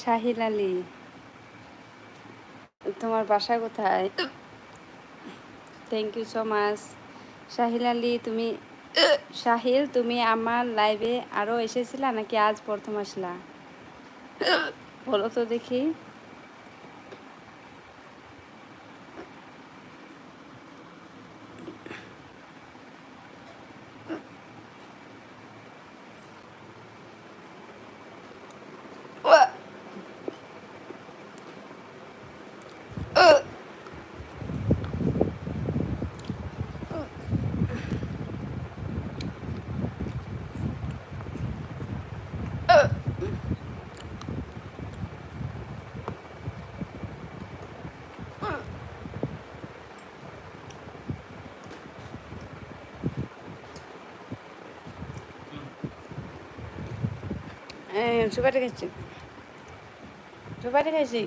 শাহিল আলী তোমার বাসা কোথায়? Thank you so much Sahil Ali তুমি শাহিল তুমি আমার লাইভে আরও এসেছিলা নাকি আজ প্রথম আসলা? বলো তো দেখি। সুপারি সুপারি খাইছি।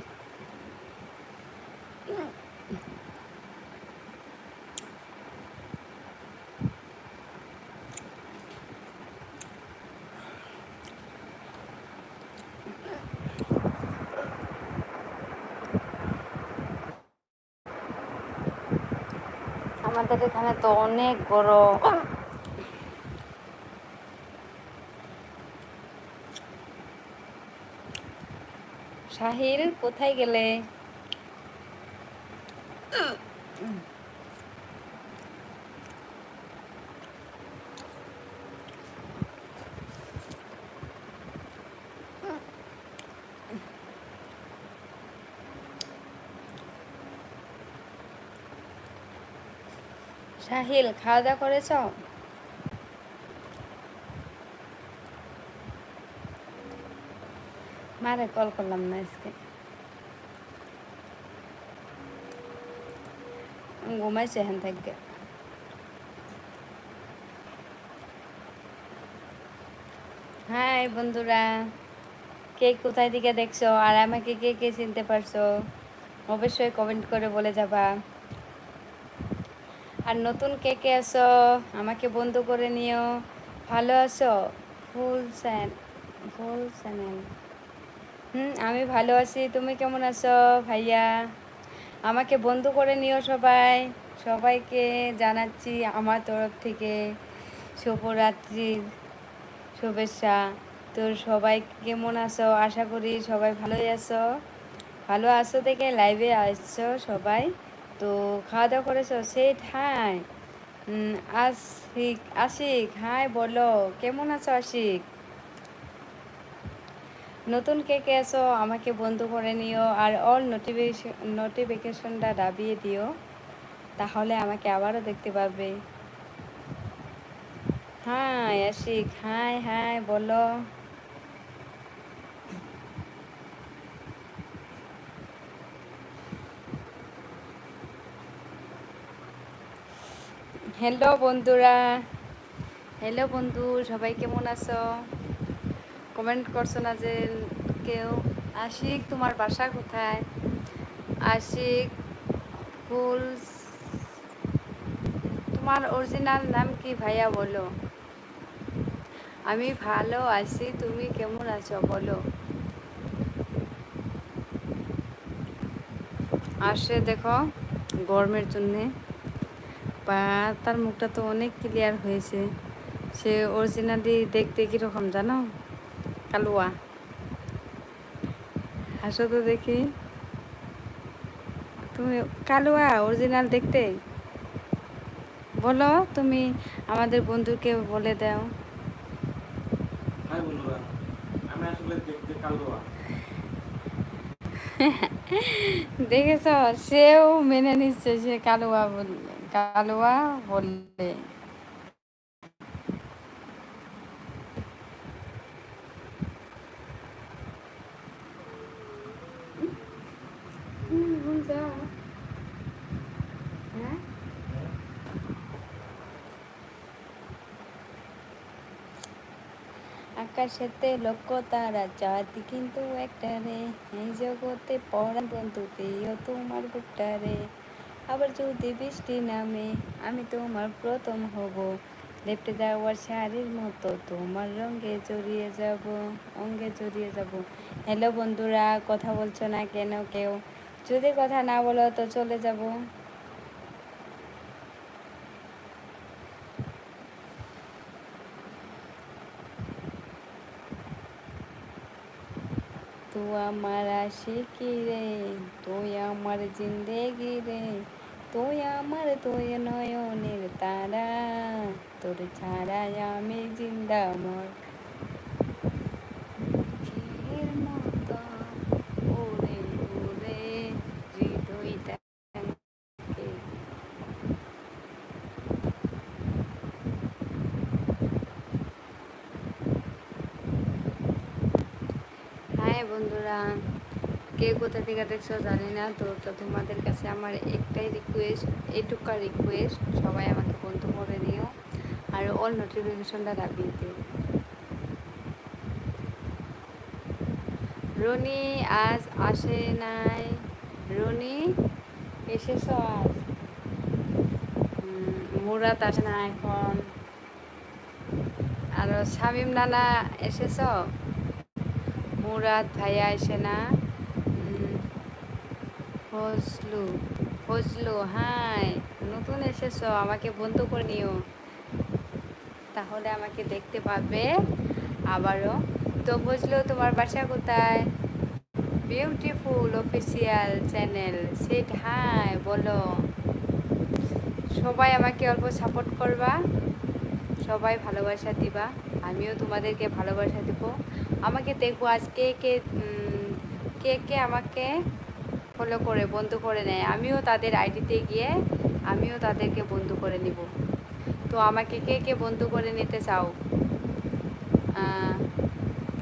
আমাদের এখানে তো অনেক গরম। সাহিল কোথায় গেলে? সাহিল খাওয়া দাওয়া করেছ? মারে কল করলাম না আজকে। ঘুমাইছে এখান থেকে। হাই বন্ধুরা, কে কোথায় থেকে দেখছ? আর আমাকে কে কে চিনতে পারছ? অবশ্যই কমেন্ট করে বলে যাবা। আর নতুন কে কে আছো, আমাকে বন্ধু করে নিও। ভালো আছো? ফুল স্যান ফুল চ্যানেল হুম, আমি ভালো আছি। তুমি কেমন আছো ভাইয়া? আমাকে বন্ধু করে নিও সবাই। সবাইকে জানাচ্ছি আমার তরফ থেকে শুভরাত্রির শুভেচ্ছা। তো সবাই কেমন আছো? আশা করি সবাই ভালোই আছো। ভালো আছো থেকে লাইভে আসছো সবাই। তো খাওয়া দাওয়া করেছ say hi Ashiq Ashiq hi বলো। কেমন আছো আশিক? নতুন কে কে আছো আমাকে বন্ধু করে নিও আর অল নোটিফিকেশন নোটিফিকেশনটা দাবিয়ে দিও, তাহলে আমাকে আবারও দেখতে পারবে। হাই আশিক হাই হাই বলো। হ্যালো বন্ধুরা। হ্যালো বন্ধু, সবাই কেমন আছো? কমেন্ট করছ না যে কেউ? আশিক, তোমার বাসা কোথায়? আশিক ফুল তোমার অরিজিনাল নাম কি ভাইয়া বলো? আমি ভালো আছি, তুমি কেমন আছো বলো? আসে দেখো, গরমের জন্যে। বা তার মুখটা তো অনেক ক্লিয়ার হয়েছে। সে অরিজিনালি দেখতে কীরকম জানো? কালুয়া হাসো তো দেখি। তুমি কালুয়া অরিজিনাল দেখতে? বলো তুমি আমাদের বন্ধুকে বলে দাও। কালুয়া। দেখেছ সেও মেনে নিচ্ছে সে কালুয়া বললে কালুয়া বললে। আকাশেতে লক্ষ্য তারা চাঁদ কিন্তু একটা রে, এই জগতে পড়ান বন্ধু প্রিয় তোমার বুকটা রে। আবার যদি বৃষ্টি নামে, আমি তোমার প্রথম হব। লেপটে যাওয়ার শাড়ির মতো তোমার রঙে জড়িয়ে যাব, অঙ্গে জড়িয়ে যাব। হ্যালো বন্ধুরা, কথা বলছো না কেন কেউ? যদি কথা না বলো তো চলে যাব। তু আমার আশিকি রে তুই আমার জিন্দেগি রে তুই আমার তুই নয়নের তারা তোর ছাড়া আমি জিন্দা মর বন্ধুরা কে কোথা থেকে দেখছ জানি না, তো তো তোমাদের কাছে আমার একটাই রিকোয়েস্ট এইটুকা রিকোয়েস্ট সবাই আমাকে বন্ধু করে নিও আর অল নোটিফিকেশনটা দাবিয়ে দিও রনি আজ আসে নাই। রনি, এসেছ আজ? মুরাদ আসে না এখন। আর শামিম নানা, এসেছ? মুরাদ ভাইয়া এসে না? ফজলু ফজলু, হাই, নতুন এসেছ, আমাকে বন্ধু করে নিও। তাহলে আমাকে দেখতে পাবে আবারও। তো বুঝলো তোমার বাসা কোথায়? Beautiful official channel say hi বলো। সবাই আমাকে অল্প সাপোর্ট করবা, সবাই ভালোবাসা দিবা, আমিও তোমাদেরকে ভালোবাসা দেব। আমাকে দেখব আজকে কে উম, কে কে আমাকে ফলো করে বন্ধু করে নেয়। আমিও তাদের আইডিতে গিয়ে আমিও তাদেরকে বন্ধু করে নিব। তো আমাকে কে কে বন্ধু করে নিতে চাও?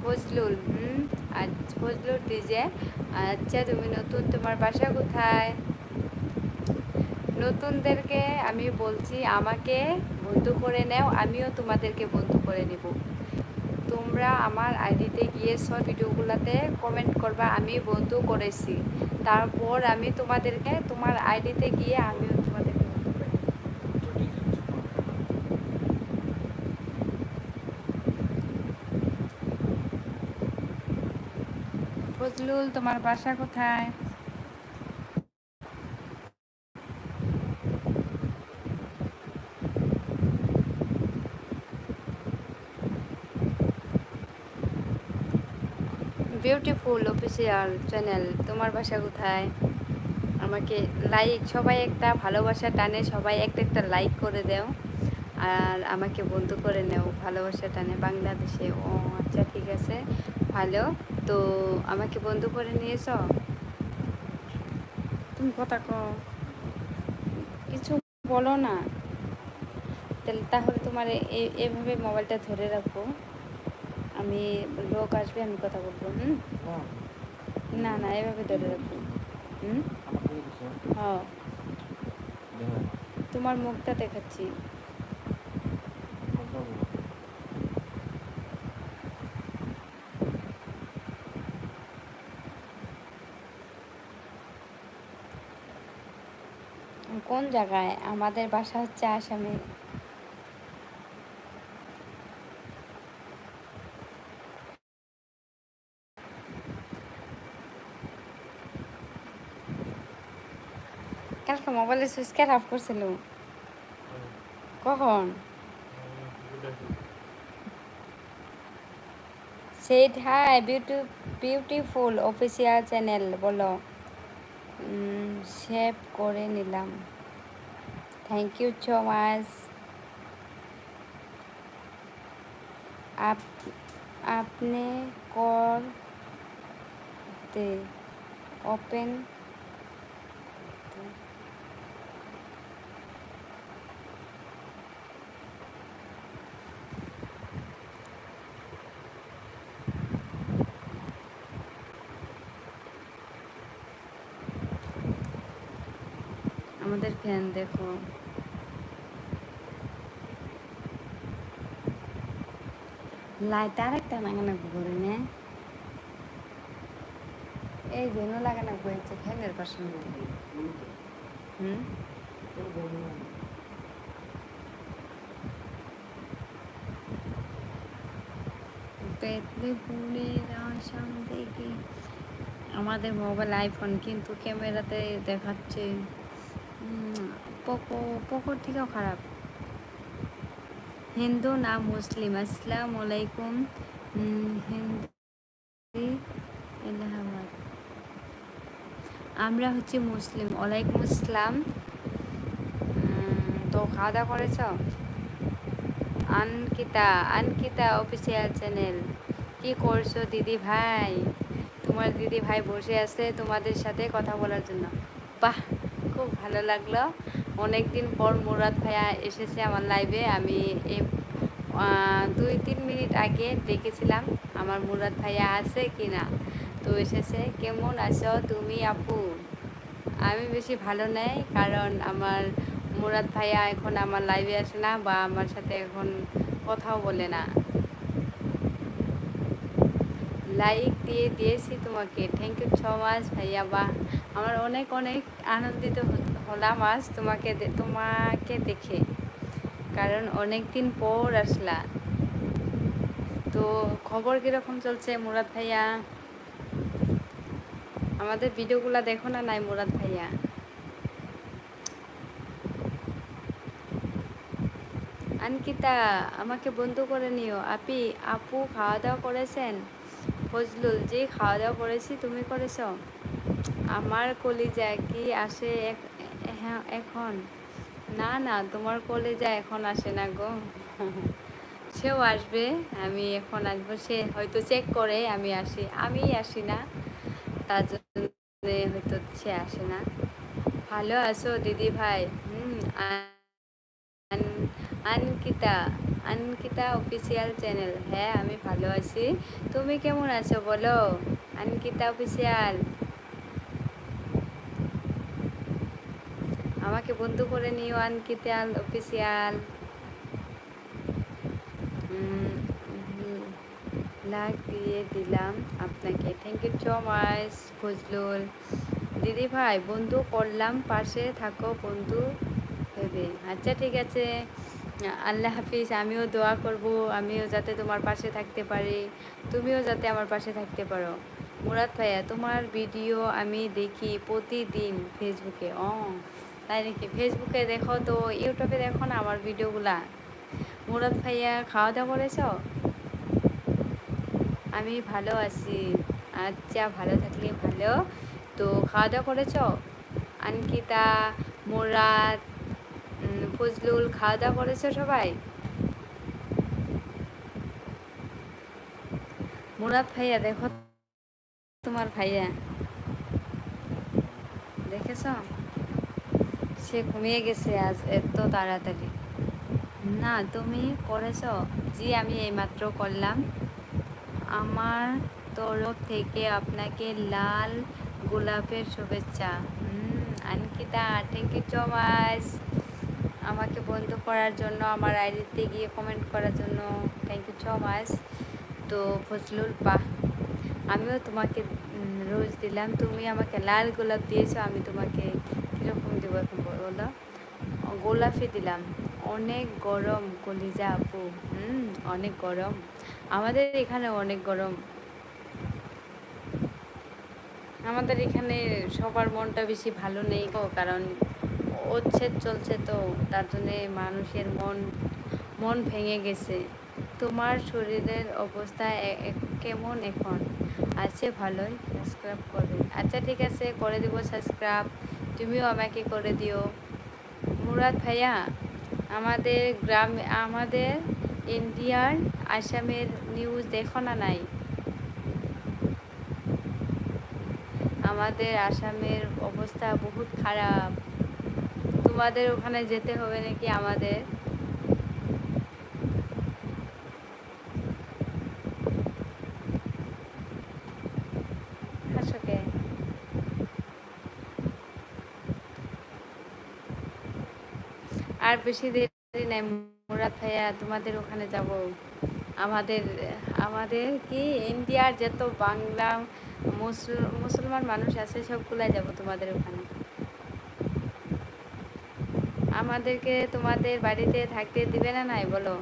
ফজলুল হুম আচ্ছা ফজলুল ডিজে আচ্ছা তুমি নতুন তোমার বাসা কোথায়? নতুনদেরকে আমি বলছি আমাকে বন্ধু করে নেও আমিও তোমাদেরকে বন্ধু করে নিব। তোমরা আমার আইডিতে গিয়ে সব ভিডিওগুলোতে কমেন্ট করবা, আমি বন্ধু করেছি তারপর আমি তোমাদেরকে তোমার আইডিতে গিয়ে আমিও তোমাদেরকে। ফজলুল, তোমার বাসা কোথায় বিউটিফুল অফিসিয়াল চ্যানেল তোমার বাসা কোথায়? আমাকে লাইক সবাই একটা ভালোবাসা টানে, সবাই একটা একটা লাইক করে দাও। আর আমাকে বন্ধু করে নেও, ভালোবাসা টানে। বাংলাদেশে। ও আচ্ছা ঠিক আছে। ভালো। তো আমাকে বন্ধু করে নিয়েছ? তুমি কথা কও। কিছু বলো না। তাহলে তোমার এভাবে মোবাইলটা ধরে রাখো। আমি লোক আসবে আমি কথা বলব হুম? না না এভাবে ধরে রাখব হুম? হ্যাঁ। তোমার মুখটা দেখাচ্ছি। কোন জায়গায়? আমাদের বাসা হচ্ছে আসামে। মোবাইলের সুইচ খারাপ করছিল। কখন? Say hi beauty beautiful official channel বলো। সেভ করে নিলাম। থ্যাংক ইউ সো মাচ আপ, আপনি করতে ওপেন আমাদের ফ্যান দেখো লাইট আর একটা লাগানো করে নে এই জন্য লাগানো হয়েছে ফ্যানের পাশে হুম পেতনিপুরের আসাম থেকে আমাদের মোবাইল আইফোন কিন্তু ক্যামেরাতে দেখাচ্ছে পোকো পোকোর থেকেও খারাপ। হিন্দু না মুসলিম? আসসালাম আলাইকুম হিন্দি এলাহাবাদ। আমরা হচ্ছে মুসলিম। ওয়ালাইকুম আসসালাম। তো খাওয়া দাওয়া করেছ? আনকিতা আনকিতা অফিসিয়াল চ্যানেল কি করছ দিদি ভাই? তোমার দিদি ভাই বসে আছে তোমাদের সাথে কথা বলার জন্য। বাহ! খুব ভালো লাগল। অনেক দিন পর মুরাদ ভাইয়া এসেছে আমার লাইভে আমি দুই তিন মিনিট আগে দেখেছিলাম আমার মুরাদ ভাইয়া আছে কি না তো এসেছে, কেমন আছো তুমি আপু? আমি বেশি ভালো নেই, কারণ আমার মুরাদ ভাইয়া এখন আমার লাইভে আসে না বা আমার সাথে এখন কথাও বলে না। লাইক দিয়ে দিয়েছি তোমাকে। থ্যাংক ইউ সো মাচ ভাইয়া বা। আমার অনেক অনেক আনন্দিত হলাম আজ তোমাকে তোমাকে দেখে। কারণ অনেক দিন পর আসলা। তো খবর কীরকম চলছে মুরাদ ভাইয়া? আমাদের ভিডিওগুলো দেখো না নাই মুরাদ ভাইয়া? আনকিতা, আমাকে বন্ধু করে নিও। আপি, আপু খাওয়া দাওয়া করেছেন? ফজলুল যে খাওয়া দাওয়া করেছি, তুমি করেছ? আমার কলিজা কি আসে এহ- এখন? না না, তোমার কলিজা এখন আসে না গো। সেও আসবে, আমি এখন আসব, সে হয়তো চেক করে, আমি আসি আমি আসি না। তার জন্য হয়তো সে আসে না। ভালো আছো দিদি ভাই? হুম, আন- আনকিতা। আনকিতা অফিসিয়াল চ্যানেল হ্যাঁ আমি ভালো আছি। তুমি কেমন আছো বলো? আনকিতা অফিসিয়াল আমাকে বন্ধু করে নিও আনকিতা অফিসিয়াল লাইক দিয়ে দিলাম আপনাকে। Thank you so much Fazlul. দিদি ভাই, বন্ধু করলাম, পাশে থাকো বন্ধু ভেবে। আচ্ছা ঠিক আছে। আল্লাহ হাফিজ, আমিও দোয়া করব, আমিও যাতে তোমার পাশে থাকতে পারি, তুমিও যাতে আমার পাশে থাকতে পারো। মুরাদ ভাইয়া, তোমার ভিডিও আমি দেখি প্রতিদিন ফেসবুকে ও, তাই নাকি? ফেসবুকে দেখো তো ইউটিউবে দেখো না আমার ভিডিওগুলা? মুরাদ ভাইয়া খাওয়া দাওয়া করেছ? আমি ভালো আছি। আচ্ছা ভালো থাকলে ভালো। তো খাওয়া দাওয়া করেছ? আনকিতা, মুরাদ ফজলুল খাওয়া দাওয়া করেছ সবাই? মুরাদ ভাইয়া, দেখো তোমার ভাইয়া। দেখেছ? সে ঘুমিয়ে গেছে আজ এত তাড়াতাড়ি। না, তুমি করেছ? জি, আমি এইমাত্র করলাম। আমার তরফ থেকে আপনাকে লাল গোলাপের শুভেচ্ছা। Ankita thank you so much আমাকে বন্ধ করার জন্য, আমার আইডিতে গিয়ে কমেন্ট করার জন্য থ্যাংক ইউ সো মাচ তো ফজলুল, বাহ। আমিও তোমাকে রোজ দিলাম। তুমি আমাকে লাল গোলাপ দিয়েছ, আমি তোমাকে কীরকম দেবো এখন বলো গোলাপি দিলাম। অনেক গরম, কলিজা আপু। হুম, অনেক গরম। আমাদের এখানে অনেক গরম। আমাদের এখানে সবার মনটা বেশি ভালো নেই কারণ উচ্ছেদ চলছে তো, তার জন্যে মানুষের মন মন ভেঙে গেছে। তোমার শরীরের অবস্থা কেমন এখন? আছে ভালোই সাবস্ক্রাইব করবে আচ্ছা ঠিক আছে, করে দিব সাবস্ক্রাইব তুমিও আমাকে করে দিও। মুরাদ ভাইয়া, আমাদের গ্রামে, আমাদের ইন্ডিয়ার আসামের নিউজ দেখো না নাই? আমাদের আসামের অবস্থা বহুত খারাপ। তোমাদের ওখানে যেতে হবে নাকি আমাদের? আর বেশি দেরি নাই, মুরাদ ভাইয়া, তোমাদের ওখানে যাব। আমাদের আমাদের কি? ইন্ডিয়ার যত বাংলা মুসল- মুসলমান মানুষ আছে, সবগুলাই যাব তোমাদের ওখানে। আমাদেরকে তোমাদের বাড়িতে থাকতে দিবে না নাই বলো?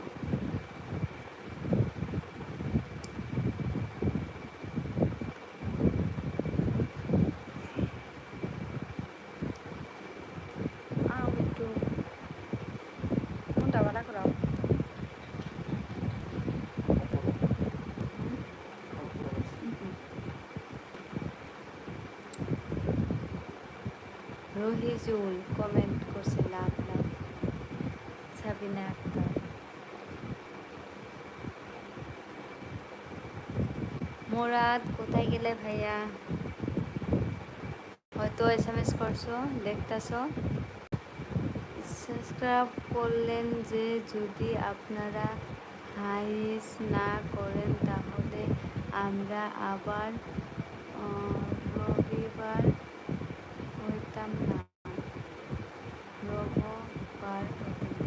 সাবিনা আক্তার মোরাদ, কোথায় গেলে ভাইয়া? হয়তো এস এম এস করছ, দেখতেছো। সাবস্ক্রাইব করলেন যে যদি আপনারা হাইস না করেন, তাহলে আমরা আবার রবিবার হইতাম না রবিবার হইতাম না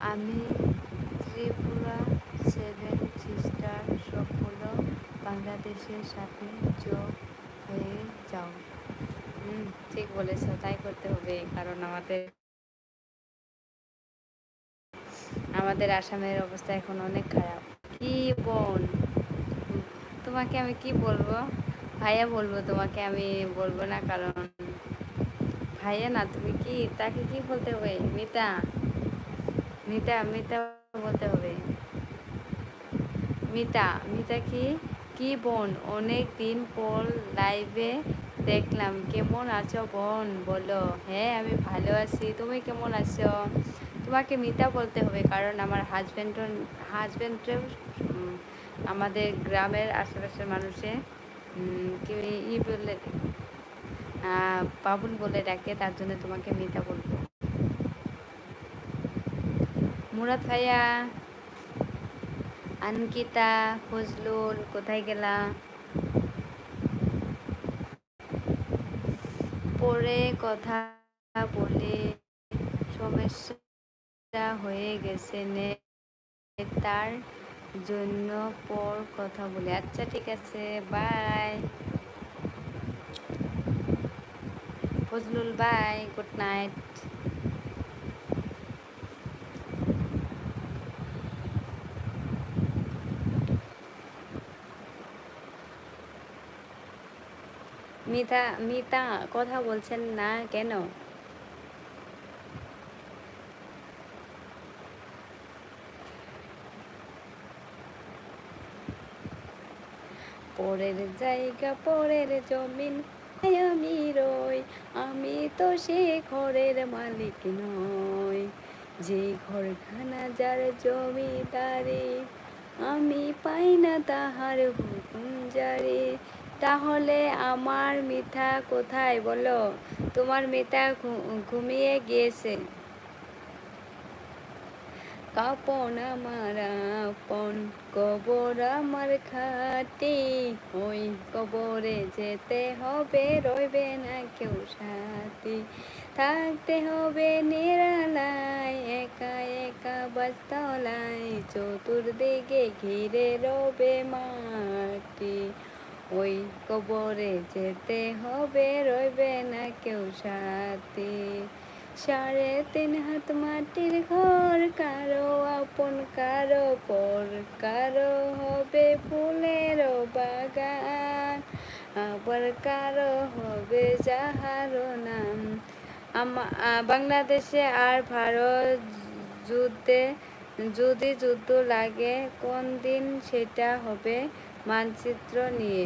আমি ত্রিপুরা সেভেন সিস্টার সকল বাংলাদেশের সাথে যোগ হয়ে যাও। হুম, ঠিক বলেছ, তাই করতে হবে কারণ আমাদের আমাদের আসামের অবস্থা এখন অনেক খারাপ। কি বোন? তোমাকে আমি কি বলব? ভাইয়া বলব তোমাকে আমি বলব না, কারণ ভাইয়া না, তুমি কি, তাকে কি বলতে হবে? মিতা মিতা মিতা বলতে হবে। মিতা মিতা কি? কি বোন? অনেক দিন পর লাইভে দেখলাম। কেমন আছো বোন? বলো। হ্যাঁ আমি ভালো আছি। তুমি কেমন আছো? তোমাকে মিতা বলতে হবে কারণ আমার হাজব্যান্ড হাজব্যান্ডেও আমাদের গ্রামের আশেপাশের মানুষে ই বলে বাবুল বলে ডাকে, তার জন্য তোমাকে মিতা বলব। মুরাদ ভাইয়া আনকিতা, ফজলুল, কোথায় গেলা? পরে কথা বলে সমস্যা হয়ে গেছে নে তার জন্য পর কথা বলে। আচ্ছা ঠিক আছে, bye. Fazlul, bye, good night. Mita Mita, কথা বলছেন না কেন? পরের জায়গা, পরের জমিন আমি রই। আমি তো সে ঘরের মালিক নই। যে ঘরখানা যার জমিদারি, আমি পাই না তাহার হুকুম জারি। তাহলে আমার মিঠা কোথায়? বলো। তোমার ঘু- ঘুমিয়ে গিয়েছে। কাপন আমার আপন, কবর আমার খাটি। ওই কবরে যেতে হবে, রইবে না কেউ সাথী। থাকতে হবে নিরালায়, একা একা বাস্তলায়। চতুর্দিকে ঘিরে রবে মাটি। ওই কবরে যেতে হবে, রইবে না কেউ সাথী। সাড়ে তিন হাত মাটির ঘর, কারও আপন, কারও পর, কারও হবে ফুলের বাগান। আবার কারও হবে যাহারও নাম। বাংলাদেশে আর ভারত যুদ্ধে, যদি যুদ্ধ লাগে, কোন দিন সেটা হবে? মানচিত্র নিয়ে।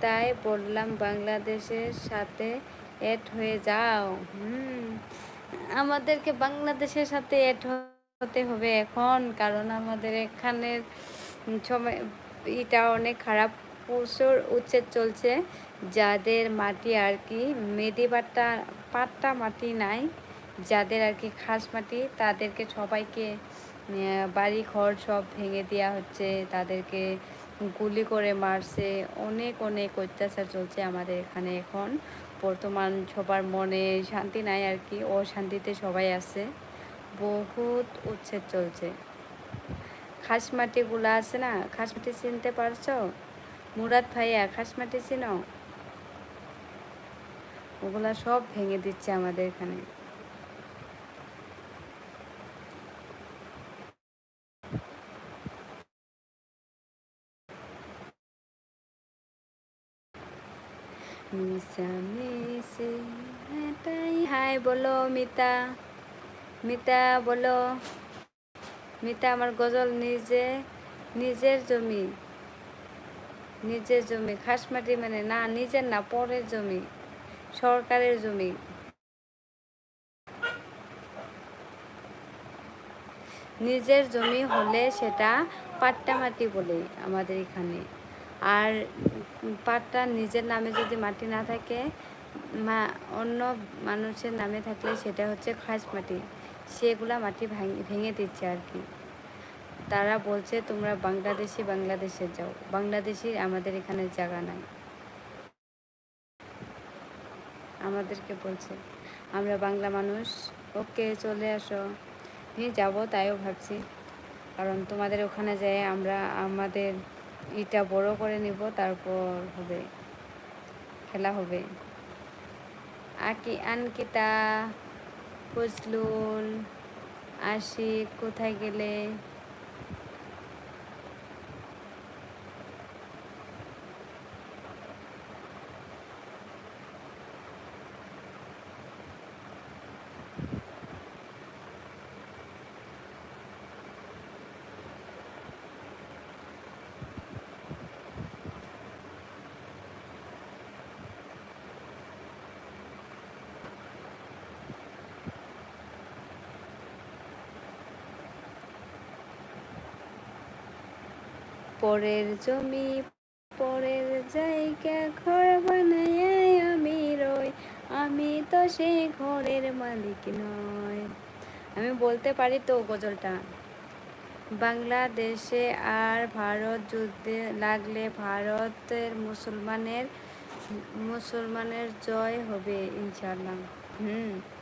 তাই বললাম, বাংলাদেশের সাথে এড হয়ে যাও। হুম। আমাদেরকে বাংলাদেশের সাথে এড হতে হবে এখন, কারণ আমাদের এখানের সময় এটা অনেক খারাপ প্রচুর উচ্ছেদ চলছে। যাদের মাটি আর কি মেদি পাট্টা পাট্টা মাটি নাই, যাদের আর কি খাস মাটি, তাদেরকে সবাইকে বাড়ি ঘর সব ভেঙে দেওয়া হচ্ছে। তাদেরকে গুলি করে মারছে, অনেক অনেক অত্যাচার চলছে আমাদের এখানে এখন। বর্তমান সবার মনে শান্তি নাই আর কি, অশান্তিতে সবাই আছে। বহুত উচ্ছেদ চলছে। খাস মাটিগুলো আছে না, খাস মাটি চিনতে পারছ? মুরাদ ভাইয়া, খাস মাটি চিনো? ওগুলা সব ভেঙে দিচ্ছে আমাদের এখানে। হাই বলো মিতা মিতা বলো, মিতা আমার গজল নিজে, নিজের জমি নিজের জমি খাস মাটি মানে না, নিজের না, পরের জমি, সরকারের জমি। নিজের জমি হলে সেটা পাট্টা মাটি বলে আমাদের এখানে। আর পাটটা নিজের নামে যদি মাটি না থাকে, মা, অন্য মানুষের নামে থাকলে সেটা হচ্ছে খাস মাটি। সেগুলা মাটি ভাঙ- দিচ্ছে আর কি। তারা বলছে, তোমরা বাংলাদেশি বাংলাদেশে যাও। বাংলাদেশি আমাদের এখানে জায়গা নাই। আমাদেরকে বলছে, আমরা বাংলা মানুষ। ওকে চলে আসো। হ্যাঁ যাব তাইও ভাবছি। কারণ তোমাদের ওখানে যেয়ে আমরা আমাদের ইটা বড় করে নিব তারপর হবে খেলা হবে। আকি আনকিতা ফজলুল আশিক কোথায় গেলে? পরের জমি, পরের জায়গা ঘর বানায় আমি রই। আমি তো সেই ঘরের মালিক নয় আমি বলতে পারি তো গজলটা? বাংলাদেশে আর ভারত যুদ্ধে লাগলে ভারতের মুসলমানের মুসলমানের জয় হবে ইনশাল্লাহ হুম।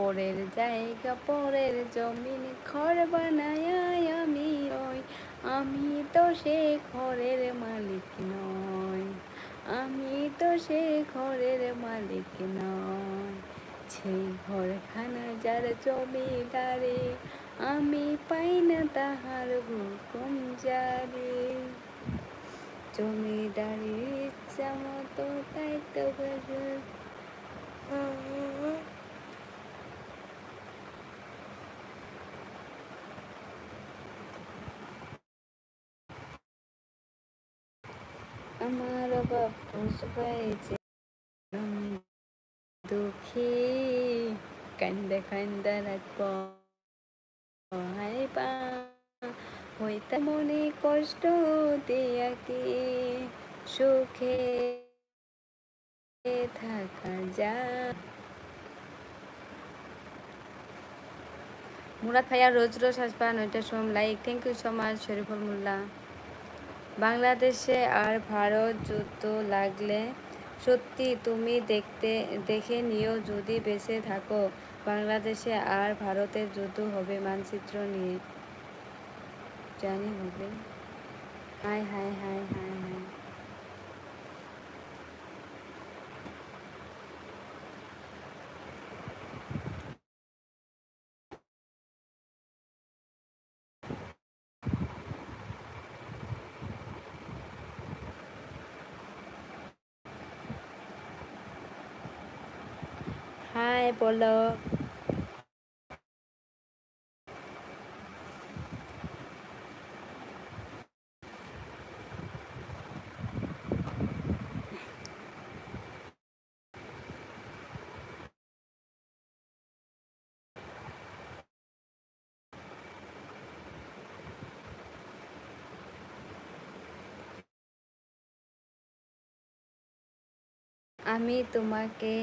পরের জায়গা, পরের জমিন, ঘর বানায় আমি ওই আমি তো সে ঘরের মালিক নয় আমি তো সে ঘরের মালিক নয় সেই ঘরখানা যার জমিদারে, আমি পাই না তাহার হুকুম জারি। জমিদারির ইচ্ছা মতো তাই তো আমার বাপু হয়েছে দুঃখী। কান্দা কান্দা রাখব হাই পা, হইতা মনে কষ্ট দিয়া কি সুখে থাকা যা মুরাদ ভাইয়া রোজ রোজ আসবা, নয়টা সোম like thank you so much Shariful Molla. বাংলাদেশে আর ভারত যুদ্ধ লাগলে সত্যি তুমি দেখতে, দেখে নিও যদি বেঁচে থাকো। বাংলাদেশে আর ভারতের যুদ্ধ হবে মানচিত্র নিয়ে। জানি হবে। Hi hi hi hi hi hi বলো আমি তোমাকে